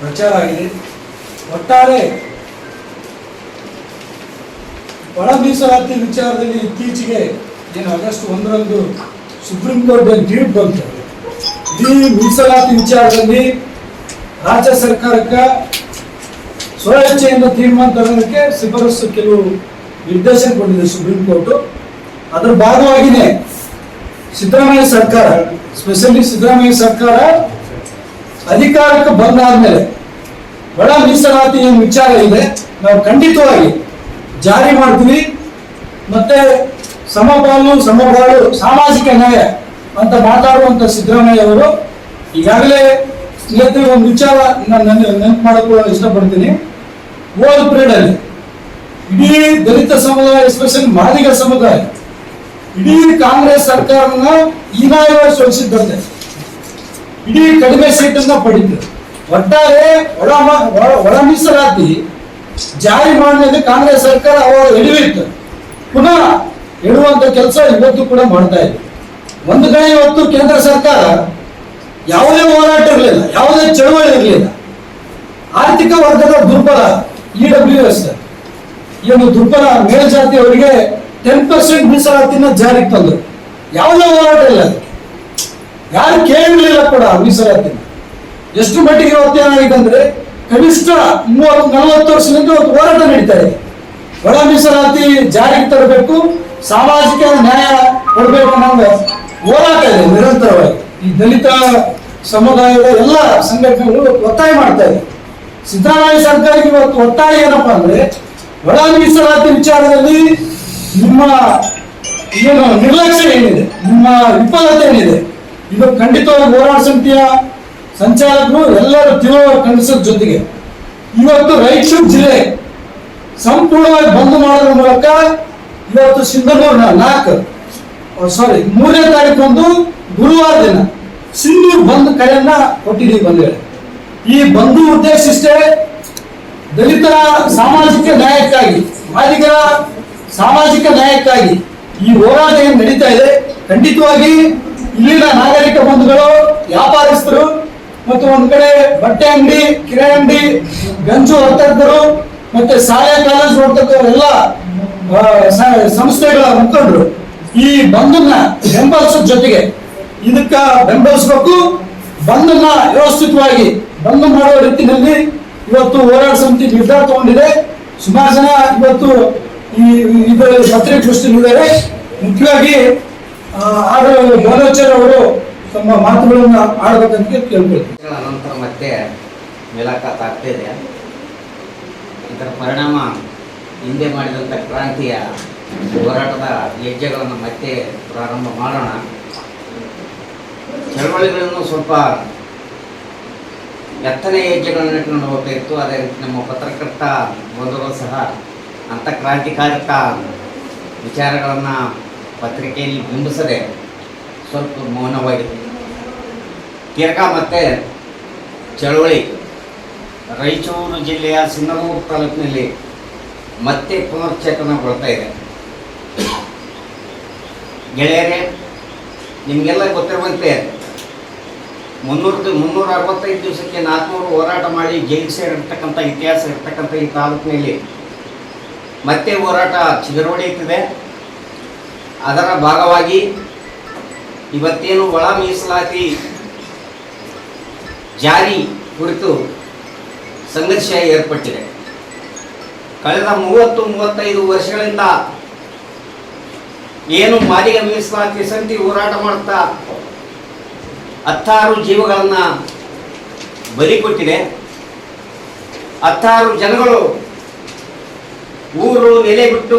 ಬೇರೆ ತಾಲೂಕಲ್ಲಿ ಪ್ರಚಾರ ಆಗಿದೆ ಒಟ್ಟಾರೆ ಒಳ ಮೀಸಲಾತಿ ವಿಚಾರದಲ್ಲಿ ಇತ್ತೀಚೆಗೆ ಏನು ಆಗಸ್ಟ್ ಒಂದರಂದು ಸುಪ್ರೀಂ ಕೋರ್ಟ್ ತೀರ್ಪು ಬಂತು. ಈ ಮೀಸಲಾತಿ ವಿಚಾರದಲ್ಲಿ ರಾಜ್ಯ ಸರ್ಕಾರಕ್ಕೆ ಸ್ವಇಚ್ಛೆಯಿಂದ ತೀರ್ಮಾನ ತಗೊಳ್ಳೋದಕ್ಕೆ ಶಿಫಾರಸು ಕೆಲವು ನಿರ್ದೇಶನ ಕೊಟ್ಟಿದೆ ಸುಪ್ರೀಂ ಕೋರ್ಟ್. ಅದರ ಭಾಗವಾಗಿನೇ ಸಿದ್ದರಾಮಯ್ಯ ಸರ್ಕಾರ ಸ್ಪೆಷಲಿ ಸಿದ್ದರಾಮಯ್ಯ ಸರ್ಕಾರ ಅಧಿಕಾರಕ್ಕೆ ಬಂದಾದ್ಮೇಲೆ ಒಳ ಮೀಸಲಾತಿ ಏನು ವಿಚಾರ ಇದೆ, ನಾವು ಖಂಡಿತವಾಗಿ ಜಾರಿ ಮಾಡ್ತೀವಿ. ಮತ್ತೆ ಸಮಪಾಲು ಸಮಬಾಳು, ಸಾಮಾಜಿಕ ನ್ಯಾಯ ಅಂತ ಮಾತಾಡುವಂತ ಸಿದ್ದರಾಮಯ್ಯ ಅವರು ಈಗಾಗಲೇ ಇವತ್ತು ಒಂದು ವಿಚಾರ ನಾನು ನೆನಪು ಮಾಡಿಕೊಳ್ಳಲು ಇಷ್ಟಪಡ್ತೀನಿ. ಓಲ್ ಪ್ರೀಡಲ್ಲಿ ಅಲ್ಲಿ ಇಡೀ ದಲಿತ ಸಮುದಾಯ ಎಸ್ಪೆಷಲಿ ಮಾದಿಗ ಸಮುದಾಯ, ಇಡೀ ಕಾಂಗ್ರೆಸ್ ಸರ್ಕಾರನ ಹೀನಾಯವಾಗಿ ಸೋಲಿಸಿದ್ದಂತೆ ಇಡೀ ಕಡಿಮೆ ಸೀಟನ್ನ ಪಡೀತು ಒಟ್ಟಾರೆ ಒಳ ಒಳ- ಮೀಸಲಾತಿ ಜಾರಿ ಮಾಡಿದ್ರೆ ಕಾಂಗ್ರೆಸ್ ಸರ್ಕಾರ ಅವಾಗ ಎಳಿವಿತ್ತು ಪುನಃ ಎಡುವಂತ ಕೆಲಸ ಇವತ್ತು ಕೂಡ ಮಾಡ್ತಾ ಇದೆ. ಒಂದು ಕಡೆ ಇವತ್ತು ಕೇಂದ್ರ ಸರ್ಕಾರ ಯಾವುದೇ ಹೋರಾಟ ಇರಲಿಲ್ಲ ಯಾವುದೇ ಚಳವಳಿ ಇರಲಿಲ್ಲ ಆರ್ಥಿಕ ವರ್ಗದ ದುರ್ಬಲ ಇ ಡಬ್ಲ್ಯೂ ಎಸ್ ಏನು ದುರ್ಬಲ ಮೇಲ್ಜಾತಿಯವರಿಗೆ ಟೆನ್ ಪರ್ಸೆಂಟ್ ಮೀಸಲಾತಿನ ಜಾರಿಗೆ ತಂದರು ಯಾವುದೇ ಹೋರಾಟ ಇಲ್ಲ ಯಾರು ಕೇಳಲಿಲ್ಲ ಕೂಡ ಮೀಸಲಾತಿನ ಎಷ್ಟು ಮಟ್ಟಿಗೆ ಇವತ್ತು ಏನಾಗಿದೆ ಅಂದ್ರೆ ಕನಿಷ್ಠ ಮೂವತ್ತು, ನಲವತ್ತು ವರ್ಷದಿಂದ ಒಂದು ಹೋರಾಟ ನಡೀತಾ ಇದೆ. ಒಳ ಮೀಸಲಾತಿ ಜಾರಿಗೆ ತರಬೇಕು, ಸಾಮಾಜಿಕ ನ್ಯಾಯ ಕೊಡಬೇಕು ಅನ್ನೋ ಹೋರಾಟ ಇದೆ ನಿರಂತರವಾಗಿ. ಈ ದಲಿತ ಸಮುದಾಯದ ಎಲ್ಲ ಸಂಘಟನೆಗಳು ಒತ್ತಾಯ ಮಾಡ್ತಾ ಇದೆ. ಸಿದ್ದರಾಮಯ್ಯ ಸರ್ಕಾರಕ್ಕೆ ಇವತ್ತು ಒತ್ತಾಯ ಏನಪ್ಪಾ ಅಂದ್ರೆ, ಒಳ ಮೀಸಲಾತಿ ವಿಚಾರದಲ್ಲಿ ನಿಮ್ಮ ಏನು ನಿರ್ಲಕ್ಷ್ಯ ಏನಿದೆ, ನಿಮ್ಮ ವಿಫಲತೆ ಏನಿದೆ ಇದು ಖಂಡಿತವಾಗಿ ಹೋರಾಟ ಸಮಿತಿಯ ಸಂಚಾಲಕರು ಎಲ್ಲರೂ ತಿಳುವ ಖಂಡಿಸೋದ್ರ ಜೊತೆಗೆ. ಇವತ್ತು ರಾಯಚೂರು ಜಿಲ್ಲೆ ಸಂಪೂರ್ಣವಾಗಿ ಬಂದ್ ಮಾಡೋದ್ರ ಮೂಲಕ ಇವತ್ತು ಸಿಂಧನೂರ್ನ ನಾಲ್ಕು ಸಾರಿ ಮೂರನೇ ತಾರೀಕು ಒಂದು ಗುರುವಾರ ದಿನ ಸಿಂಧೂರ್ ಬಂದ್ ಕರೆಯನ್ನ ಕೊಟ್ಟಿದ್ದೀವಿ ಬಂಧುಗಳೇ ಈ ಬಂಧು ಉದ್ದೇಶ ದಲಿತರ ಸಾಮಾಜಿಕ ನ್ಯಾಯಕ್ಕಾಗಿ ಮಾದಿಗರ ಸಾಮಾಜಿಕ ನ್ಯಾಯಕ್ಕಾಗಿ ಈ ಹೋರಾಟ ಏನು ನಡೀತಾ ಇದೆ, ಖಂಡಿತವಾಗಿ ಇಲ್ಲಿನ ನಾಗರಿಕ ಬಂಧುಗಳು ವ್ಯಾಪಾರಸ್ಥರು ಮತ್ತು ಒಂದ್ ಕಡೆ ಬಟ್ಟೆ ಅಂಗಡಿ ಕಿರೆ ಅಂಗಡಿ, ಗಂಜು ವರ್ತಕರು ಮತ್ತೆ ಶಾಲೆ, ಕಾಲೇಜು ವರ್ತಕರೆಲ್ಲ ಸಂಸ್ಥೆಗಳ ಮುಖಂಡರು. ಈ ಬಂಧನ್ನ ಬೆಂಬಲಿಸೋ ಜೊತೆಗೆ ಇದಕ್ಕ ಬೆಂಬಲಿಸಬೇಕು. ಬಂಧನ್ನ ವ್ಯವಸ್ಥಿತವಾಗಿ ಬಂದ್ ಮಾಡುವ ರೀತಿಯಲ್ಲಿ ಇವತ್ತು ಹೋರಾಟ ಸಮಿತಿ ನಿರ್ಧಾರ ತಗೊಂಡಿದೆ. ಸುಮಾರು ಜನ ಇವತ್ತು ಈ ಇದರಲ್ಲಿ ಪತ್ರಿಕೆ ಮುಖ್ಯವಾಗಿ ಆ, ಆರ್ ಭುವನೇಶ್ವರ್ ಅವರು ತಮ್ಮ ಮಾತುಗಳನ್ನು ಆಡಬೇಕಂತ ಕೇಳ್ಕೊಳ್ತೀವಿ ನಂತರ ಮತ್ತೆ ಮುಲಾಖಾತ್ ಆಗ್ತಾ ಇದೆ. ಇದರ ಪರಿಣಾಮ ಹಿಂದೆ ಮಾಡಿದಂಥ ಕ್ರಾಂತಿಯ ಹೋರಾಟದ ಹೆಜ್ಜೆಗಳನ್ನು ಮತ್ತೆ ಪ್ರಾರಂಭ ಮಾಡೋಣ. ಚಳವಳಿಗಳನ್ನು ಸ್ವಲ್ಪ ಎತ್ತನೇ ಹೆಜ್ಜೆಗಳನ್ನು ಇಟ್ಕೊಂಡು ಹೋಗ್ತಾಯಿತ್ತು ಅದೇ ರೀತಿ ನಮ್ಮ ಪತ್ರಕರ್ತ ಬಂಧುಗಳು ಸಹ ಅಂಥ ಕ್ರಾಂತಿಕಾರಕ ವಿಚಾರಗಳನ್ನು ಪತ್ರಿಕೆಯಲ್ಲಿ ಬಿಂಬಿಸದೆ ಸ್ವಲ್ಪ ಮೌನವಾಗಿದೆ ತಿರ್ಗಾ ಮತ್ತೆ ಚಳವಳಿ. ರಾಯಚೂರು ಜಿಲ್ಲೆಯ ಸಿಂಧನೂರು ತಾಲೂಕಿನಲ್ಲಿ ಮತ್ತೆ ಪುನರ್ಚೇತನಗೊಳ್ತಾ ಇದೆ. ಗೆಳೆಯರೇ, ನಿಮಗೆಲ್ಲ ಗೊತ್ತಿರುವಂತೆ ಮುನ್ನೂರು ಮುನ್ನೂರ ಅರವತ್ತೈದು ದಿವಸಕ್ಕೆ ನಾಲ್ಕುನೂರು ಹೋರಾಟ ಮಾಡಿ ಜೈಲು ಸೇರಿರ್ತಕ್ಕಂಥ ಇತಿಹಾಸ ಇರ್ತಕ್ಕಂಥ ಈ ತಾಲೂಕಿನಲ್ಲಿ ಮತ್ತೆ ಹೋರಾಟ ಚಿಗುರೊಡೆಯುತ್ತಿದೆ ಅದರ ಭಾಗವಾಗಿ ಇವತ್ತೇನು ಒಳ ಮೀಸಲಾತಿ ಜಾರಿ ಕುರಿತು ಸಂಘರ್ಷ ಏರ್ಪಟ್ಟಿದೆ. ಕಳೆದ ಮೂವತ್ತು ಮೂವತ್ತೈದು ವರ್ಷಗಳಿಂದ ಏನು ಮಾಲಿಗೆ ಮೀಸಲಾತಿ ಸಂತಿ ಹೋರಾಟ ಮಾಡುತ್ತಾ ಹತ್ತಾರು ಜೀವಗಳನ್ನು ಬಲಿ ಕೊಟ್ಟಿದೆ. ಹತ್ತಾರು ಜನಗಳು ಊರು ನೆಲೆ ಬಿಟ್ಟು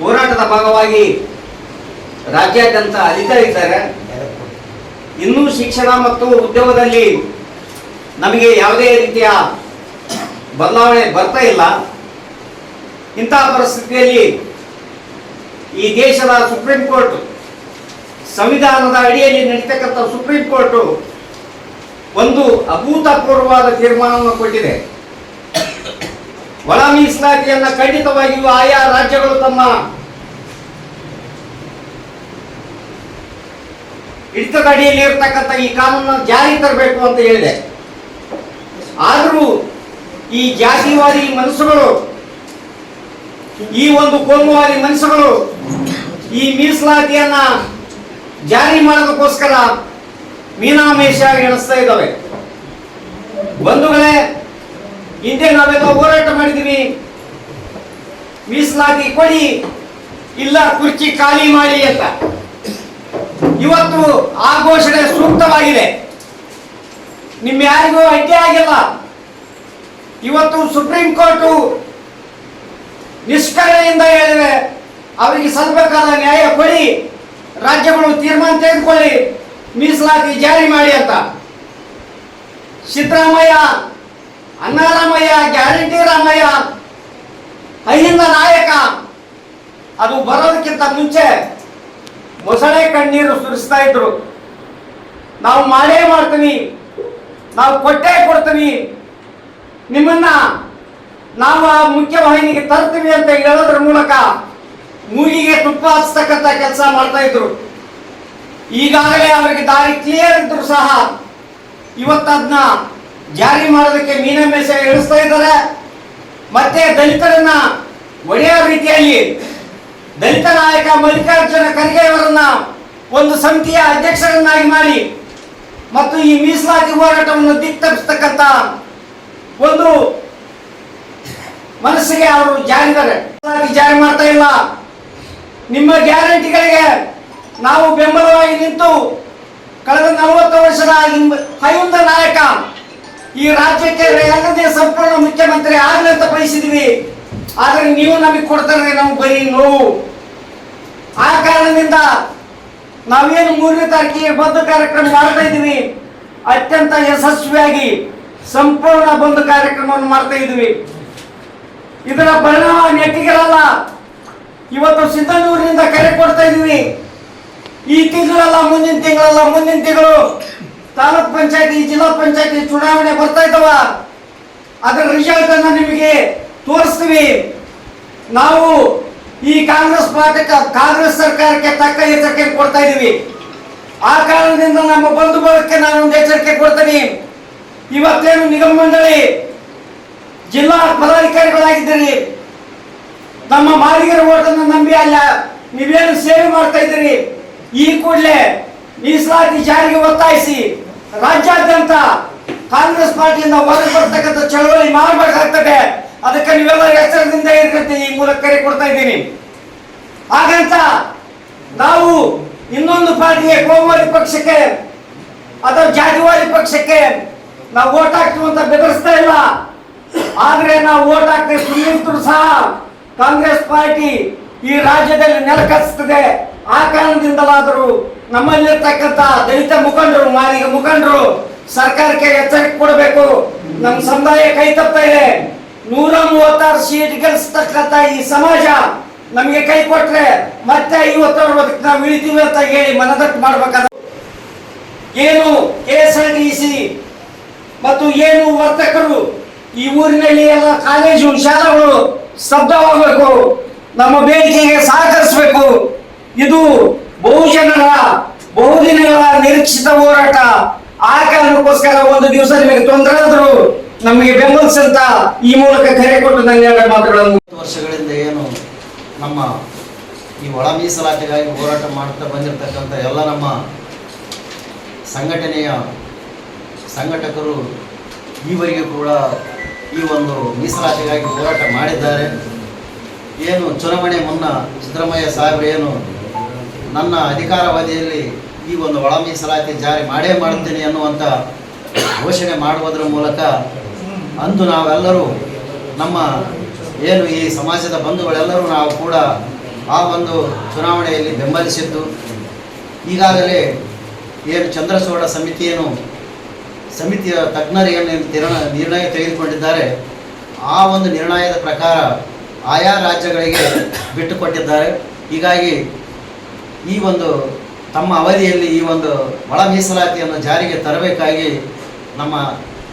ಹೋರಾಟದ ಭಾಗವಾಗಿ ರಾಜ್ಯಾದ್ಯಂತ ಅಲಿತಾ ಇದ್ದಾರೆ. ಇನ್ನೂ ಶಿಕ್ಷಣ ಮತ್ತು ಉದ್ಯಮದಲ್ಲಿ ನಮಗೆ ಯಾವುದೇ ರೀತಿಯ ಬದಲಾವಣೆ ಬರ್ತಾ ಇಲ್ಲ. ಇಂತಹ ಪರಿಸ್ಥಿತಿಯಲ್ಲಿ ಈ ದೇಶದ ಸುಪ್ರೀಂ ಕೋರ್ಟ್ ಸಂವಿಧಾನದ ಅಡಿಯಲ್ಲಿ ನಡೀತಕ್ಕಂಥ ಸುಪ್ರೀಂ ಕೋರ್ಟು ಒಂದು ಅಭೂತಪೂರ್ವವಾದ ತೀರ್ಮಾನವನ್ನು ಕೊಟ್ಟಿದೆ. ಒಳ ಮೀಸಲಾತಿಯನ್ನು ಖಂಡಿತವಾಗಿಯೂ ಆಯಾ ರಾಜ್ಯಗಳು ತಮ್ಮ ಹಿಡಿತದ ಅಡಿಯಲ್ಲಿ ಇರತಕ್ಕಂಥ ಈ ಕಾನೂನನ್ನು ಜಾರಿ ತರಬೇಕು ಅಂತ ಹೇಳಿದೆ. ಆದರೂ ಈ ಜಾತಿವಾದಿ ಮನಸ್ಸುಗಳು, ಈ ಒಂದು ಕೋಮುವಾದಿ ಮನಸ್ಸುಗಳು ಈ ಮೀಸಲಾತಿಯನ್ನ ಜಾರಿ ಮಾಡೋದಕ್ಕೋಸ್ಕರ ಮೀನಾಮೇಷ ಎಣಿಸ್ತಾ ಇದ್ದಾವೆ. ಬಂಧುಗಳೇ, ಹಿಂದೆ ನಾವೆಲ್ಲ ಹೋರಾಟ ಮಾಡಿದೀವಿ. ಮೀಸಲಾತಿ ಕೊಡಿ, ಇಲ್ಲ ಕುರ್ಚಿ ಖಾಲಿ ಮಾಡಿ ಅಂತ. ಇವತ್ತು ಆ ಘೋಷಣೆ ಸೂಕ್ತವಾಗಿದೆ. ನಿಮ್ ಯಾರಿಗೂ ಅಡ್ಡಿ ಆಗಿಲ್ಲ. ಇವತ್ತು ಸುಪ್ರೀಂ ಕೋರ್ಟು ನಿಷ್ಕರಣೆಯಿಂದ ಹೇಳಿದೆ, ಅವರಿಗೆ ಸಲ್ಲಬೇಕಾದ ನ್ಯಾಯ ಕೊಡಿ, ರಾಜ್ಯಗಳು ತೀರ್ಮಾನ ತೆಗೆದುಕೊಳ್ಳಿ, ಮೀಸಲಾತಿ ಜಾರಿ ಮಾಡಿ ಅಂತ. ಸಿದ್ದರಾಮಯ್ಯ, ಅಣ್ಣಾರಾಮಯ್ಯ, ಗ್ಯಾರಂಟಿ ರಾಮಯ್ಯ, ಅಹಿಂದ ನಾಯಕ, ಅದು ಬರೋದಕ್ಕಿಂತ ಮುಂಚೆ ಕಣ್ಣೀರು ಸುರಿಸ್ತಾ ಇದ್ರು. ನಾವು ಮಾಡೇ ಮಾಡ್ತೀನಿ, ನಾವು ಕೊಟ್ಟೇ ಕೊಡ್ತೀನಿ. ನಿಮ್ಮನ್ನ ನಾವು ಆ ಮುಖ್ಯವಾಹಿನಿಗೆ ತರ್ತೀವಿ ಅಂತ ಹೇಳೋದ್ರ ಮೂಲಕ ಮೂಗಿಗೆ ತುಪ್ಪ ಹಚ್ಚತಕ್ಕಂಥ ಕೆಲಸ ಮಾಡ್ತಾ ಇದ್ರು. ಈಗಾಗಲೇ ಅವರಿಗೆ ದಾರಿ ಕ್ಲಿಯರ್ ಇದ್ರು ಸಹ. ಇವತ್ತದ್ನ ಜಾರಿ ಮಾಡೋದಕ್ಕೆ ಮೀನ ಮೇಷ ಇಳಿಸ್ತಾ ಇದ್ದಾರೆ. ಮತ್ತೆ ದಲಿತರನ್ನ ಒಡೆಯೋ ರೀತಿಯಲ್ಲಿ ದಲಿತ ನಾಯಕ ಮಲ್ಲಿಕಾರ್ಜುನ ಖರ್ಗೆ ಒಂದು ಸಮಿತಿಯ ಅಧ್ಯಕ್ಷರನ್ನಾಗಿ ಮಾಡಿ ಮತ್ತು ಈ ಮೀಸಲಾತಿ ಹೋರಾಟವನ್ನು ದಿಕ್ತಪ್ಪಿಸ್ತಕ್ಕಂಥ ಒಂದು ಮನಸ್ಸಿಗೆ ಅವರು ಜಾರಿದ್ದಾರೆ. ಜಾರಿ ಮಾಡ್ತಾ ಇಲ್ಲ. ನಿಮ್ಮ ಗ್ಯಾರಂಟಿಗಳಿಗೆ ನಾವು ಬೆಂಬಲವಾಗಿ ನಿಂತು ಕಳೆದ ನಲವತ್ತು ವರ್ಷದ ಹೈಂದ ನಾಯಕ ಈ ರಾಜ್ಯಕ್ಕೆ ಎರಡನೇ ಸಂಪೂರ್ಣ ಮುಖ್ಯಮಂತ್ರಿ ಆಗಲಿ ಅಂತ ಬಯಸಿದ್ವಿ. ಆದರೆ ನೀವು ನಮಗೆ ಕೊಡ್ತಾರೆ ನಮ್ಗೆ ಬರೀ ನೋವು. ಆ ಕಾರಣದಿಂದ ನಾವೇನು ಮೂರನೇ ತಾರೀಕಿಗೆ ಬಂದು ಕಾರ್ಯಕ್ರಮ ಮಾಡ್ತಾ ಅತ್ಯಂತ ಯಶಸ್ವಿಯಾಗಿ ಸಂಪೂರ್ಣ ಬಂದು ಕಾರ್ಯಕ್ರಮವನ್ನು ಮಾಡ್ತಾ ಇದ್ವಿ ಇದರ ಪರಿಣಾಮ ನೆಟ್ಟಿಗಿರಲ್ಲ ಇವತ್ತು ಸಿದ್ದನೂರಿನಿಂದ ಕರೆ ಕೊಡ್ತಾ ಇದ್ವಿ ಈ ತಿಂಗಳಲ್ಲ, ಮುಂದಿನ ತಿಂಗಳಲ್ಲ, ಮುಂದಿನ ತಿಂಗಳು ತಾಲೂಕ್ ಪಂಚಾಯತಿ, ಜಿಲ್ಲಾ ಪಂಚಾಯತಿ ಚುನಾವಣೆ ಬರ್ತಾ ಇದ್ದಾವ ಅದರ ರಿಸಲ್ಟ್ ಅನ್ನ ನಿಮಗೆ ತೋರಿಸ್ತೀವಿ. ನಾವು ಈ ಕಾಂಗ್ರೆಸ್ ಪಾರ್ಟಿ ಕಾಂಗ್ರೆಸ್ ಸರ್ಕಾರಕ್ಕೆ ತಕ್ಕ ಎಚ್ಚರಿಕೆ ಕೊಡ್ತಾ ಇದೀವಿ. ಆ ಕಾರಣದಿಂದ ನಮ್ಮ ಬಂಧು ಬಳಗಕ್ಕೆ ನಾನು ಒಂದು ಎಚ್ಚರಿಕೆ ಕೊಡ್ತೀನಿ. ಇವತ್ತೇನು ನಿಗಮ ಮಂಡಳಿ ಜಿಲ್ಲಾ ಪದಾಧಿಕಾರಿಗಳಾಗಿದ್ದೀರಿ. ನಮ್ಮ ಮಾಲಿಗರ ಓಟನ್ನು ನಂಬಿ ಅಲ್ಲ, ನೀವೇನು ಸೇವೆ ಮಾಡ್ತಾ ಇದ್ದೀರಿ? ಈ ಕೂಡಲೇ ಮೀಸಲಾತಿ ಜಾರಿಗೆ ಒತ್ತಾಯಿಸಿ ರಾಜ್ಯಾದ್ಯಂತ ಕಾಂಗ್ರೆಸ್ ಪಾರ್ಟಿಯಿಂದ ಹೊರಗೆ ಬರ್ತಕ್ಕಂಥ ಚಳವಳಿ ಮಾಡಬೇಕಾಗ್ತದೆ. ಅದಕ್ಕೆ ನೀವೆಲ್ಲ ಎಚ್ಚರದಿಂದ ಇರ್ಕಂತ ಈ ಮೂಲಕ ಕರೆ ಕೊಡ್ತಾ ಇದ್ದೀನಿ. ಹಾಗಂತ ನಾವು ಇನ್ನೊಂದು ಪಾರ್ಟಿಯ ಕೋಮುವಾದಿ ಪಕ್ಷಕ್ಕೆ, ಅಥವಾ ಜಾತಿವಾದಿ ಪಕ್ಷಕ್ಕೆ ನಾವು ಓಟ್ ಹಾಕ್ತೀವಿ ಅಂತ ಬೆದರಿಸ್ತಾ ಇಲ್ಲ. ಆದ್ರೆ ನಾವು ಓಟ್ ಹಾಕ್ತೀವಿ ಸುಮ್ಮನಿದ್ರು ಸಹ ಕಾಂಗ್ರೆಸ್ ಪಾರ್ಟಿ ಈ ರಾಜ್ಯದಲ್ಲಿ ನೆಲಕರಿಸ್ತದೆ ಆ ಕಾರಣದಿಂದಲಾದರೂ ನಮ್ಮಲ್ಲಿರ್ತಕ್ಕಂಥ ದಲಿತ ಮುಖಂಡರು ಮಾಲಿಕ ಮುಖಂಡರು ಸರ್ಕಾರಕ್ಕೆ ಎಚ್ಚರಿಕೆ ಕೊಡಬೇಕು. ನಮ್ಮ ಸಮುದಾಯ ಕೈ ತಪ್ತಾ ಇದೆ. ನೂರ ಮೂವತ್ತಾರು ಸೀಟ್ ಗೆಲ್ಲಿಸ್ತಕ್ಕಂಥ ಈ ಸಮಾಜ ನಮಗೆ ಕೈ ಕೊಟ್ರೆ ಮತ್ತೆ ಐವತ್ತಾರು ಬದುಕು ನಾವು ಇಳಿತೀವಿ ಅಂತ ಹೇಳಿ ಮನದಟ್ಟು ಮಾಡಬೇಕಾದ ಏನು K S R T C ಮತ್ತು ಏನು ವರ್ತಕರು ಈ ಊರಿನಲ್ಲಿ ಎಲ್ಲ ಕಾಲೇಜು ಶಾಲೆಗಳು ಸ್ತಬ್ಧವಾಗಬೇಕು, ನಮ್ಮ ಬೇಡಿಕೆಗೆ ಸಹಕರಿಸಬೇಕು. ಇದು ಬಹುಜನರ, ಬಹುದಿನಗಳ ನಿರೀಕ್ಷಿತ ಹೋರಾಟ. ಆ ಕಾರಣಕ್ಕೋಸ್ಕರ ಒಂದು ದಿವಸ ನಿಮಗೆ ತೊಂದರೆ ಆದರೂ ನಮಗೆ ಬೆಂಬಲಿಸಂತ ಈ ಮೂಲಕ ಕರೆ ಕೊಟ್ಟು ನನ್ನ ಮಾತುಗಳನ್ನು ವರ್ಷಗಳಿಂದ ಏನು ನಮ್ಮ ಈ ಒಳ ಮೀಸಲಾತಿಗಾಗಿ ಹೋರಾಟ ಮಾಡ್ತಾ ಬಂದಿರತಕ್ಕಂಥ ಎಲ್ಲ ನಮ್ಮ ಸಂಘಟನೆಯ ಸಂಘಟಕರು ಈವರೆಗೆ ಕೂಡ ಈ ಒಂದು ಮೀಸಲಾತಿಗಾಗಿ ಹೋರಾಟ ಮಾಡಿದ್ದಾರೆ. ಏನು ಚುನಾವಣೆ ಮುನ್ನ ಸಿದ್ದರಾಮಯ್ಯ ಸಾಹೇಬರು ಏನು ನನ್ನ ಅಧಿಕಾರಾವಧಿಯಲ್ಲಿ ಈ ಒಂದು ಒಳ ಮೀಸಲಾತಿ ಜಾರಿ ಮಾಡೇ ಮಾಡುತ್ತೇನೆ ಅನ್ನುವಂಥ ಘೋಷಣೆ ಮಾಡುವುದರ ಮೂಲಕ ಅಂದು ನಾವೆಲ್ಲರೂ ನಮ್ಮ ಏನು ಈ ಸಮಾಜದ ಬಂಧುಗಳೆಲ್ಲರೂ ನಾವು ಕೂಡ ಆ ಒಂದು ಚುನಾವಣೆಯಲ್ಲಿ ಬೆಂಬಲಿಸಿದ್ದು. ಈಗಾಗಲೇ ಏನು ಚಂದ್ರಸೋಡ ಸಮಿತಿಯನ್ನು ಸಮಿತಿಯ ತಜ್ಞರು ಏನು ನಿರ್ಣಯ ತೆಗೆದುಕೊಂಡಿದ್ದಾರೆ. ಆ ಒಂದು ನಿರ್ಣಯದ ಪ್ರಕಾರ ಆಯಾ ರಾಜ್ಯಗಳಿಗೆ ಬಿಟ್ಟುಕೊಟ್ಟಿದ್ದಾರೆ. ಹೀಗಾಗಿ ಈ ಒಂದು ತಮ್ಮ ಅವಧಿಯಲ್ಲಿ ಈ ಒಂದು ಒಳ ಮೀಸಲಾತಿಯನ್ನು ಜಾರಿಗೆ ತರಬೇಕಾಗಿ ನಮ್ಮ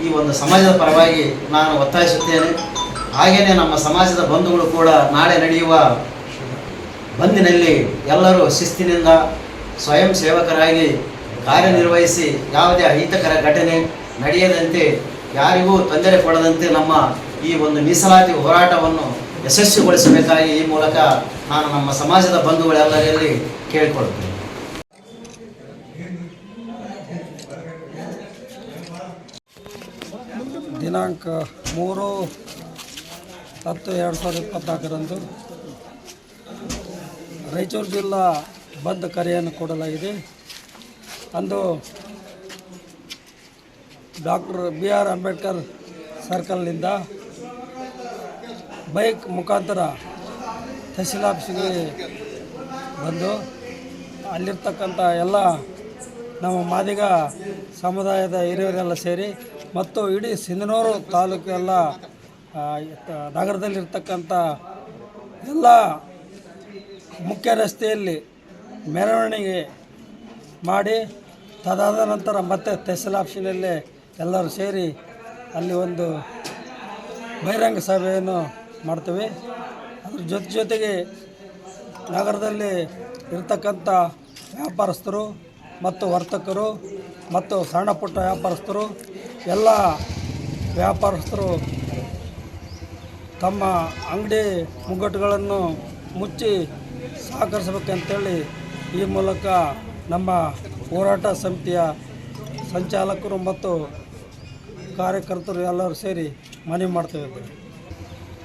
ಈ ಒಂದು ಸಮಾಜದ ಪರವಾಗಿ ನಾನು ಒತ್ತಾಯಿಸುತ್ತೇನೆ. ಹಾಗೆಯೇ ನಮ್ಮ ಸಮಾಜದ ಬಂಧುಗಳು ಕೂಡ ನಾಳೆ ನಡೆಯುವ ಬಂದಿನಲ್ಲಿ ಎಲ್ಲರೂ ಶಿಸ್ತಿನಿಂದ ಸ್ವಯಂ ಸೇವಕರಾಗಿ ಕಾರ್ಯನಿರ್ವಹಿಸಿ ಯಾವುದೇ ಅಹಿತಕರ ಘಟನೆ ನಡೆಯದಂತೆ ಯಾರಿಗೂ ತೊಂದರೆ ಕೊಡದಂತೆ ನಮ್ಮ ಈ ಒಂದು ಮೀಸಲಾತಿ ಹೋರಾಟವನ್ನು ಯಶಸ್ವಿಗೊಳಿಸಬೇಕಾಗಿ ಈ ಮೂಲಕ ನಾನು ನಮ್ಮ ಸಮಾಜದ ಬಂಧುಗಳೆಲ್ಲರಲ್ಲಿ ಕೇಳಿಕೊಳ್ತೇನೆ. ದಿನಾಂಕ ಮೂರು ಹತ್ತು ಎರಡು ಸಾವಿರದ ಇಪ್ಪತ್ನಾಲ್ಕರಂದು ರಾಯಚೂರು ಜಿಲ್ಲಾ ಬಂದ್ ಕರೆಯನ್ನು ಕೊಡಲಾಗಿದೆ. ಅಂದು ಡಾಕ್ಟರ್ ಬಿ ಆರ್ ಅಂಬೇಡ್ಕರ್ ಸರ್ಕಲ್ನಿಂದ ಬೈಕ್ ಮುಖಾಂತರ ತಹಸೀಲ್ ಆಫೀಸಿಗೆ ಬಂದು ಅಲ್ಲಿರ್ತಕ್ಕಂಥ ಎಲ್ಲ ನಮ್ಮ ಮಾದಿಗ ಸಮುದಾಯದ ಹಿರಿಯರೆಲ್ಲ ಸೇರಿ ಮತ್ತು ಇಡೀ ಸಿಂಧನೂರು ತಾಲೂಕೆಲ್ಲ ನಗರದಲ್ಲಿರ್ತಕ್ಕಂಥ ಎಲ್ಲ ಮುಖ್ಯ ರಸ್ತೆಯಲ್ಲಿ ಮೆರವಣಿಗೆ ಮಾಡಿ, ತದಾದ ನಂತರ ಮತ್ತೆ ತಹಸೀಲ್ ಆಫೀಸಿನಲ್ಲೇ ಎಲ್ಲರೂ ಸೇರಿ ಅಲ್ಲಿ ಒಂದು ಬಹಿರಂಗ ಸಭೆಯನ್ನು ಮಾಡ್ತೀವಿ. ಅದ್ರ ಜೊತೆ ಜೊತೆಗೆ ನಗರದಲ್ಲಿ ಇರ್ತಕ್ಕಂಥ ವ್ಯಾಪಾರಸ್ಥರು ಮತ್ತು ವರ್ತಕರು ಮತ್ತು ಸಣ್ಣ ಪುಟ್ಟ ವ್ಯಾಪಾರಸ್ಥರು ಎಲ್ಲ ವ್ಯಾಪಾರಸ್ಥರು ತಮ್ಮ ಅಂಗಡಿ ಮುಗ್ಗಟ್ಟುಗಳನ್ನು ಮುಚ್ಚಿ ಸಹಕರಿಸಬೇಕಂತೇಳಿ ಈ ಮೂಲಕ ನಮ್ಮ ಹೋರಾಟ ಸಮಿತಿಯ ಸಂಚಾಲಕರು ಮತ್ತು ಕಾರ್ಯಕರ್ತರು ಎಲ್ಲರೂ ಸೇರಿ ಮನವಿ ಮಾಡ್ತೇವೆ.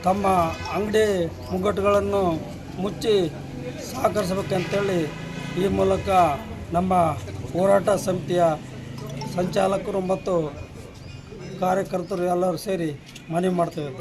ತಮ್ಮ ಅಂಗಡಿ ಮುಗ್ಗಟ್ಟುಗಳನ್ನು ಮುಚ್ಚಿ ಸಹಕರಿಸಬೇಕಂತೇಳಿ ಈ ಮೂಲಕ ನಮ್ಮ ಹೋರಾಟ ಸಮಿತಿಯ ಸಂಚಾಲಕರು ಮತ್ತು ಕಾರ್ಯಕರ್ತರು ಎಲ್ಲರೂ ಸೇರಿ ಮನವಿ ಮಾಡ್ತೇವೆ.